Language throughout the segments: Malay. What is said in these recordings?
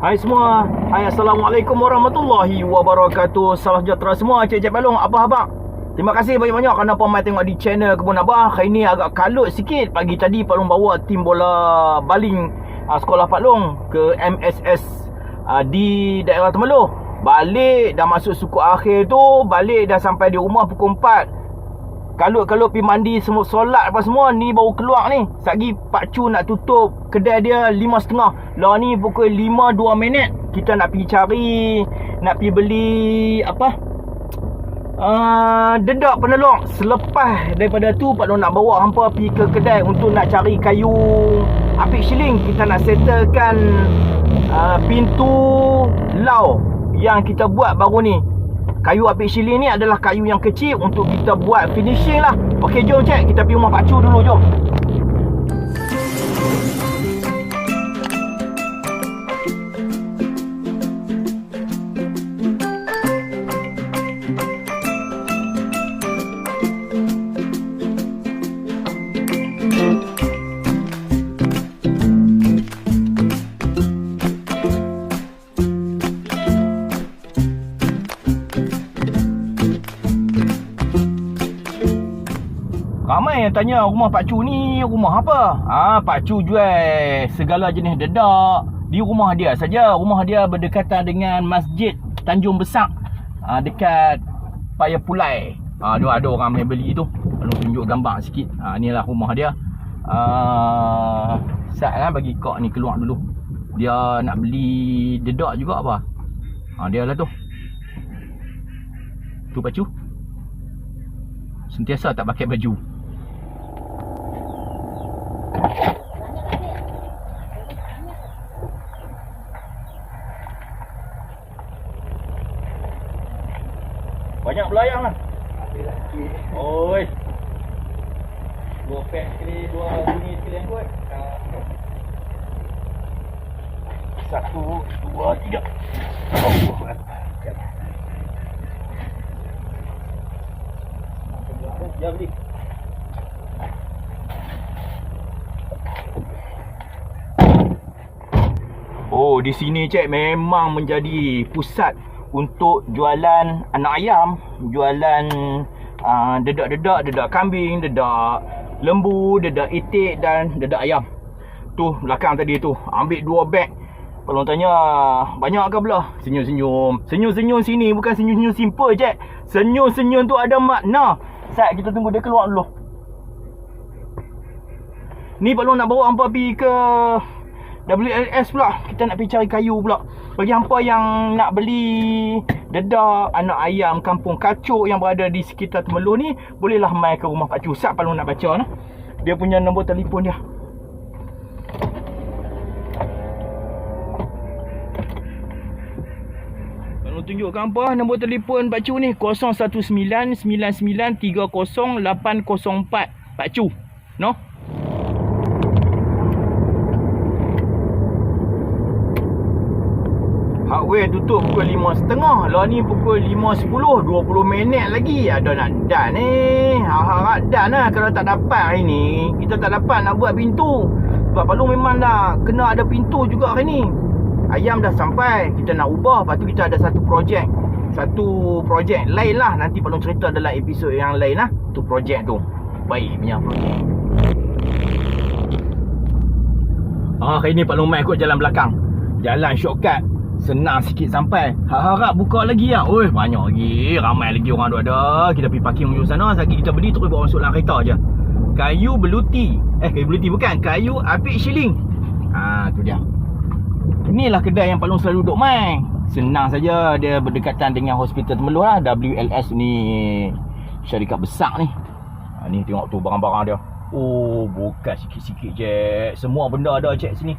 Hai semua. Hai Assalamualaikum warahmatullahi wabarakatuh. Salam sejahtera semua cik-cik balong, abah-abang. Terima kasih banyak-banyak kerana pemain tengok di channel Kebun Abah. Hari ni agak kalut sikit. Pagi tadi Pak Long bawa tim bola baling uh, sekolah Pak Long ke MSS uh, di daerah Temeloh. Balik dah masuk suku akhir tu, balik dah sampai di rumah pukul 4. Kalut-kalut pergi mandi semua solat apa semua ni baru keluar ni. Sagi Pak Cu nak tutup kedai dia 5.30. Lah ni pukul 5 2 minit. Kita nak pergi cari nak pergi beli apa? Uh, dedak penelong Selepas daripada tu Pak Long nak bawa hampa pergi ke kedai Untuk nak cari kayu Apik shilling Kita nak settlekan uh, Pintu Lau Yang kita buat baru ni Kayu apik shilling ni adalah kayu yang kecil Untuk kita buat finishing lah. Okey jom cek Kita pergi rumah Pak Cu dulu jom tanya rumah Pak Cu ni rumah apa? Ah Pak Cu jual segala jenis dedak di rumah dia saja. Rumah dia berdekatan dengan Masjid Tanjung Besak ah, dekat Paya Pulai. Ah dia ada orang main beli tu. Lalu tunjuk gambar sikit. Ah inilah rumah dia. Ah sat lah bagi kok ni keluar dulu. Dia nak beli dedak juga apa? Ah dia lah tu. Tu Pak Cu. Sentiasa tak pakai baju. Banyak belayang lah. Oi. Dua pack sekali, dua bunyi sekali yang buat. Satu, dua, tiga. Oh, Ya, beli. Oh, di sini cek memang menjadi pusat untuk jualan anak ayam, jualan uh, dedak-dedak, dedak kambing, dedak lembu, dedak itik dan dedak ayam. Tu belakang tadi tu, ambil dua beg. Kalau tanya banyak ke belah? Senyum-senyum. Senyum-senyum sini bukan senyum-senyum simple cek. Senyum-senyum tu ada makna. Sat kita tunggu dia keluar dulu. Ni Pak Long nak bawa hampa pergi ke WLS pula. Kita nak pergi cari kayu pula. Bagi hampa yang nak beli Dedak Anak ayam Kampung Kacuk Yang berada di sekitar Temeloh ni Bolehlah main ke rumah Pak Cusat Kalau nak baca nah. Dia punya nombor telefon dia. Kalau tunjukkan apa Nombor telefon Pak Cu ni. 01999308004 Pak Cu No Hardware tutup pukul 5.30 Lah ni pukul 5.10 20 minit lagi. Ada nak dan ni Harap-harap dan lah Kalau tak dapat hari ni. Kita tak dapat nak buat pintu. Sebab Palu memang dah Kena ada pintu juga hari ni. Ayam dah sampai. Kita nak ubah. Lepas tu kita ada satu projek. Satu projek lain lah. Nanti Palu cerita dalam episod yang lain lah. Tu projek tu. Baik punya projek. Ah, hari ni Pak Long main ikut jalan belakang. Jalan shortcut Senang sikit sampai. Harap-harap buka lagi lah. Oi banyak lagi. Ramai lagi orang tu ada. Kita pergi parking ujung sana. Lagi kita beli terus bawa masuk dalam kereta je. Kayu beluti Eh kayu beluti bukan. Kayu apik shilling. Ha tu dia. Inilah kedai yang Pak Long selalu duduk main. Senang saja Dia berdekatan dengan hospital Temeloh lah. WLS ni. Syarikat besar ni. Ha, Ni tengok tu barang-barang dia. Oh bukan sikit-sikit je Semua benda ada cek sini.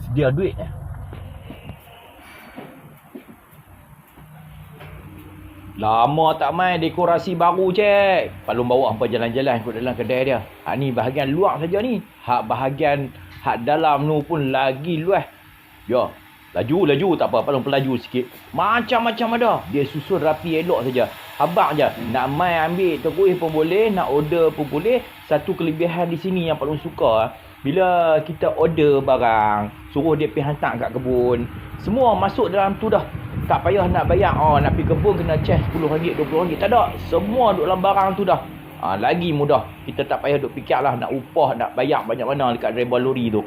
Sedia duit eh Lama tak main dekorasi baru cek. Pak Long bawa hampa jalan-jalan ikut dalam kedai dia. Ha ni bahagian luar saja ni. Hak bahagian hak dalam tu pun lagi luas. Ya. Laju, laju tak apa. Pak Long pelaju sikit. Macam-macam ada. Dia susun rapi elok saja. Habang je. Nak main ambil terkuih pun boleh. Nak order pun boleh. Satu kelebihan di sini yang Pak Long suka. Bila kita order barang, suruh dia pergi hantar kat kebun, semua masuk dalam tu dah. Tak payah nak bayar, oh nak pergi kebun kena charge RM10, RM20. Tak ada. Semua duduk dalam barang tu dah. Ha, lagi mudah. Kita tak payah duk fikir lah nak upah, nak bayar banyak mana dekat driver lori tu.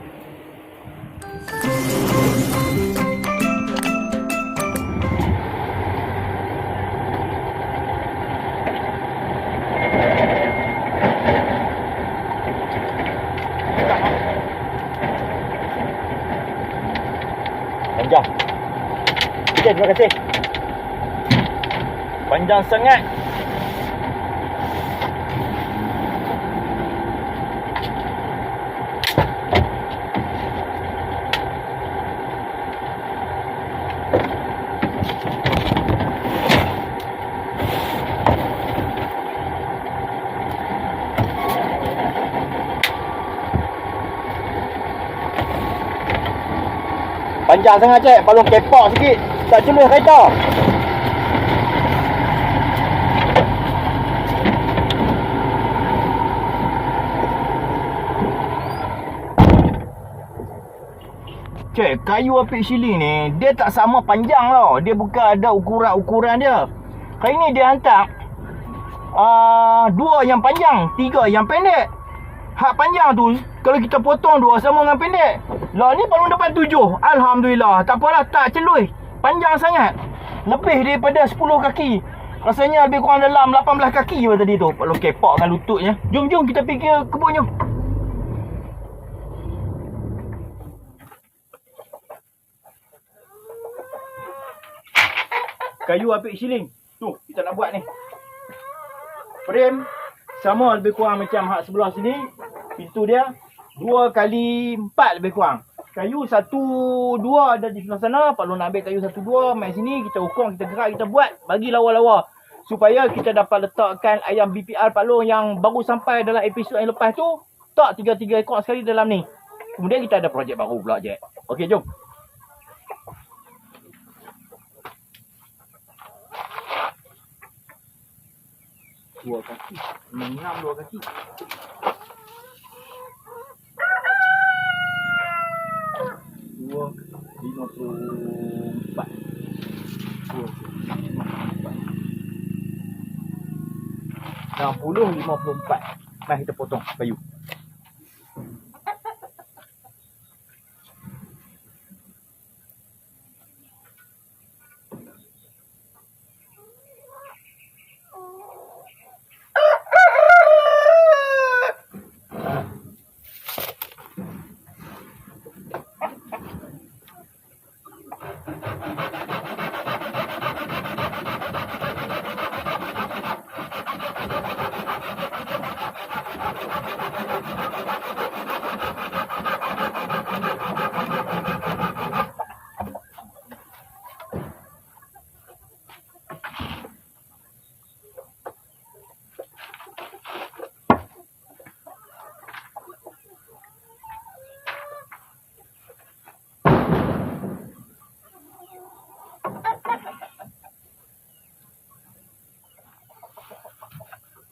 Panjang. Okay, terima kasih. Panjang sangat. Panjang sangat cik, balong kepak sikit. Tak jeluh kereta. Cik, kayu apik siling ni, dia tak sama panjang tau. Dia bukan ada ukuran-ukuran dia. Kali ni dia hantar uh, dua yang panjang, tiga yang pendek. Hak panjang tu, kalau kita potong dua sama dengan pendek. Lah ni baru dapat tujuh. Alhamdulillah. Tak apalah, tak celui. Panjang sangat. Lebih daripada 10 kaki. Rasanya lebih kurang dalam 18 kaki je tadi tu. Kalau kepak dengan lututnya. Jom, jom kita pergi ke kebun jom. Kayu apik siling. Tu, kita nak buat ni. Frame sama lebih kurang macam hak sebelah sini. Pintu dia dua kali empat lebih kurang. Kayu satu dua ada di sebelah sana. Kalau nak ambil kayu satu dua main sini kita ukur kita gerak kita buat bagi lawa-lawa supaya kita dapat letakkan ayam BPR palung yang baru sampai dalam episod yang lepas tu tak tiga-tiga ekor sekali dalam ni. Kemudian kita ada projek baru pula je. Okey jom. Dua kaki. Menam dua kaki. lima empat. Enam puluh lima puluh empat. Mari kita potong kayu.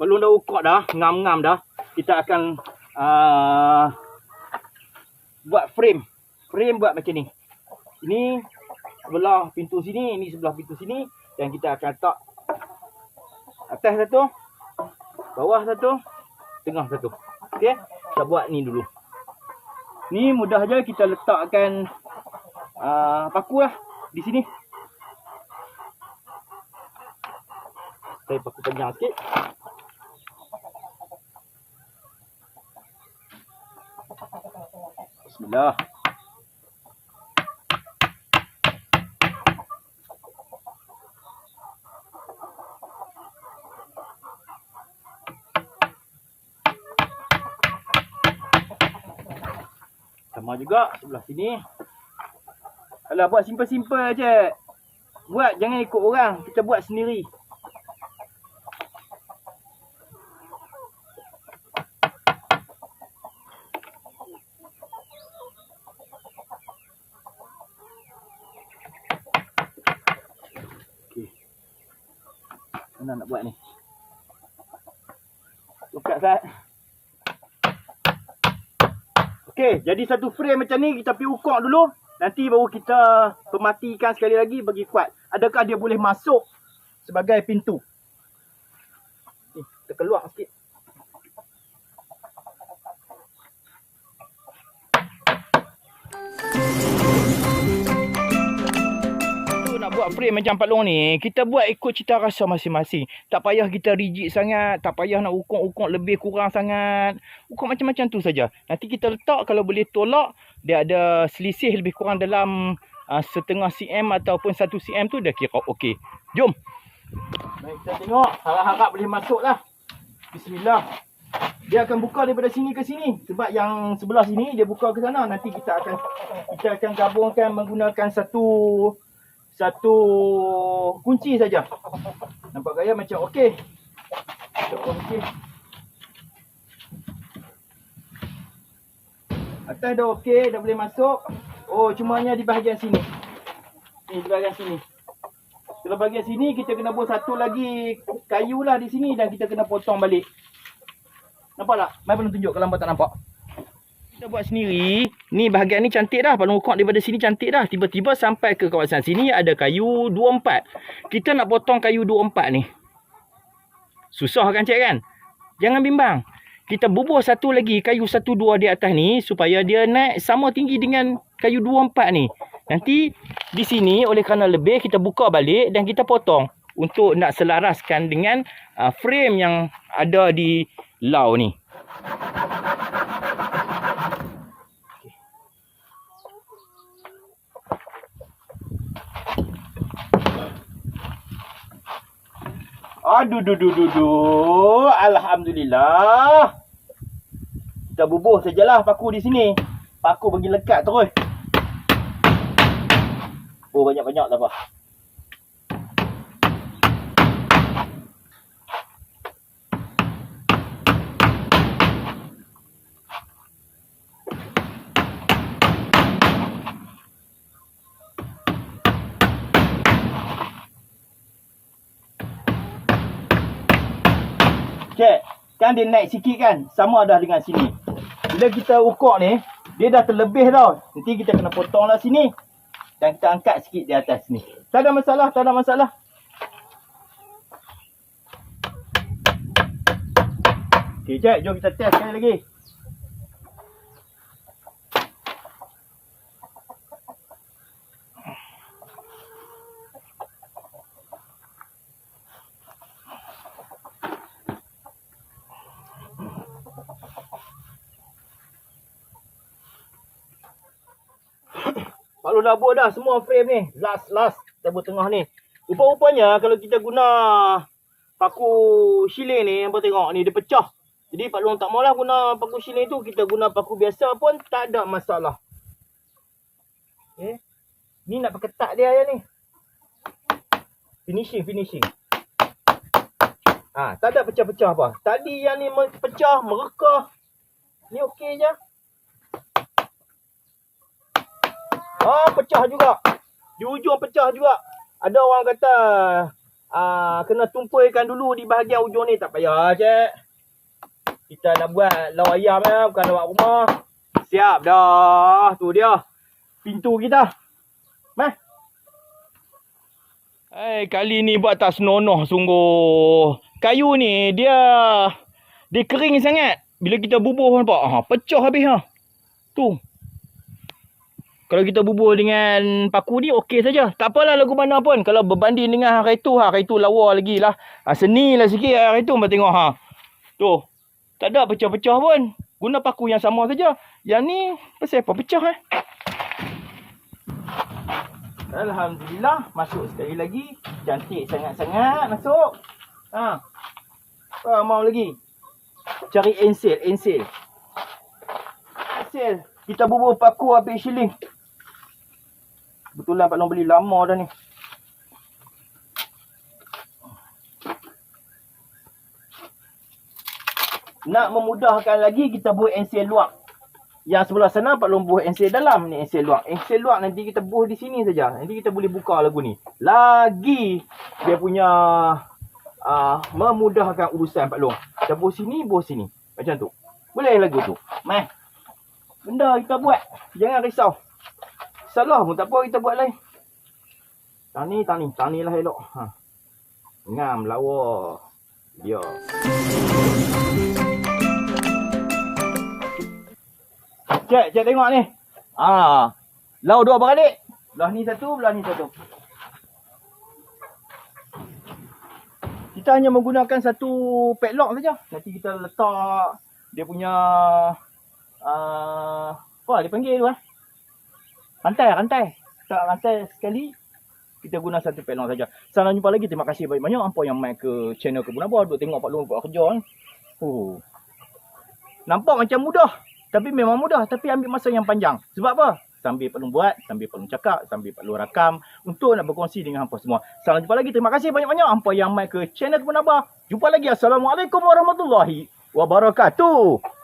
Kalau dah ukur dah, ngam-ngam dah, kita akan uh, buat frame. Frame buat macam ni. Ini sebelah pintu sini, ini sebelah pintu sini dan kita akan letak atas satu, bawah satu, tengah satu. Okey, kita buat ni dulu. Ni mudah je kita letakkan uh, paku lah di sini. Saya paku panjang sikit. Bismillah. Sama juga sebelah sini. Alah buat simple-simple je. Buat jangan ikut orang, kita buat sendiri. Mana nak buat ni? Buka Sat. Okey, jadi satu frame macam ni kita pergi ukur dulu. Nanti baru kita pematikan sekali lagi bagi kuat. Adakah dia boleh masuk sebagai pintu? Ni, kita keluar sikit. Nak buat frame macam Pak Long ni, kita buat ikut cita rasa masing-masing. Tak payah kita rigid sangat, tak payah nak ukur-ukur lebih kurang sangat. Ukur macam-macam tu saja. Nanti kita letak kalau boleh tolak, dia ada selisih lebih kurang dalam uh, setengah cm ataupun satu cm tu dah kira okey. Jom. Baik, kita tengok. Harap-harap boleh masuk lah. Bismillah. Dia akan buka daripada sini ke sini. Sebab yang sebelah sini dia buka ke sana. Nanti kita akan kita akan gabungkan menggunakan satu satu kunci saja. Nampak gaya macam okey. Macam okey. Atas dah okey, dah boleh masuk. Oh, cumanya di bahagian sini. Ni di bahagian sini. Kalau bahagian sini kita kena buat satu lagi kayu lah di sini dan kita kena potong balik. Nampak tak? Mai belum tunjuk kalau hangpa tak nampak. Kita buat sendiri. Ni bahagian ni cantik dah. Palung ukok daripada sini cantik dah. Tiba-tiba sampai ke kawasan sini ada kayu 24. Kita nak potong kayu 24 ni. Susah kan cik kan? Jangan bimbang. Kita bubuh satu lagi kayu satu dua di atas ni supaya dia naik sama tinggi dengan kayu 24 ni. Nanti di sini oleh kerana lebih kita buka balik dan kita potong untuk nak selaraskan dengan uh, frame yang ada di lau ni. Aduh, duh, duh, duh, duh. Alhamdulillah. Kita bubuh sajalah paku di sini. Paku bagi lekat terus. Oh, banyak-banyak tak apa. Cik, kan dia naik sikit kan? Sama dah dengan sini. Bila kita ukur ni, dia dah terlebih tau. Nanti kita kena potong lah sini. Dan kita angkat sikit di atas ni. Tak ada masalah, tak ada masalah. Okey. Jom kita test sekali lagi. Long dah buat dah semua frame ni. Last, last. Kita buat tengah ni. Rupa-rupanya kalau kita guna paku shilling ni, apa tengok ni, dia pecah. Jadi Pak Long tak maulah guna paku shilling tu. Kita guna paku biasa pun tak ada masalah. Okay. Ni nak perketat dia je ni. Finishing, finishing. Ha, tak ada pecah-pecah apa. Tadi yang ni pecah, merekah. Ni okey je. Ah, pecah juga. Di ujung pecah juga. Ada orang kata ah kena tumpuikan dulu di bahagian ujung ni. Tak payah, cik. Kita nak buat lau ayam ya, bukan lawak rumah. Siap dah. Tu dia. Pintu kita. Meh. Hai, kali ni buat tak senonoh sungguh. Kayu ni dia dia kering sangat. Bila kita bubuh nampak, ha, pecah habis ha. Tu. Kalau kita bubuh dengan paku ni okey saja. Tak apalah lagu mana pun. Kalau berbanding dengan hari tu, hari tu lawa lagi lah. Ha, seni lah sikit hari tu. Mbak tengok ha. Tu. Tak ada pecah-pecah pun. Guna paku yang sama saja. Yang ni pasal apa pecah eh? Alhamdulillah. Masuk sekali lagi. Cantik sangat-sangat masuk. Ha. Ha, mau lagi. Cari ensil, ensil. Ensil. Kita bubuh paku habis shilling. Betulan Pak Long beli lama dah ni. Nak memudahkan lagi kita buat ensil luar. Yang sebelah sana Pak Long buat ensil dalam ni ensil luar. Ensil luar nanti kita buat di sini saja. Nanti kita boleh buka lagu ni. Lagi dia punya uh, memudahkan urusan Pak Long. Kita buat sini, buat sini. Macam tu. Boleh lagu tu. Meh. Benda kita buat. Jangan risau. Salah pun tak apa kita buat lain. Tani, tani. Tanilah elok. Ha. Ngam, lawa. Dia. Cek, cek tengok ni. Ah, Lau dua beradik. Belah ni satu, belah ni satu. Kita hanya menggunakan satu padlock saja. Nanti kita letak dia punya uh, apa dia panggil tu eh? Rantai, rantai. Letak rantai sekali. Kita guna satu padlock saja. Salam jumpa lagi. Terima kasih banyak-banyak. Apa yang main ke channel Kebun Abah. Duk tengok Pak Long buat kerja ni. Oh. Nampak macam mudah. Tapi memang mudah. Tapi ambil masa yang panjang. Sebab apa? Sambil Pak Long buat. Sambil Pak Long cakap. Sambil Pak Long rakam. Untuk nak berkongsi dengan hampa semua. Salam jumpa lagi. Terima kasih banyak-banyak. Hampa yang main ke channel Kebun Abah. Jumpa lagi. Assalamualaikum warahmatullahi wabarakatuh.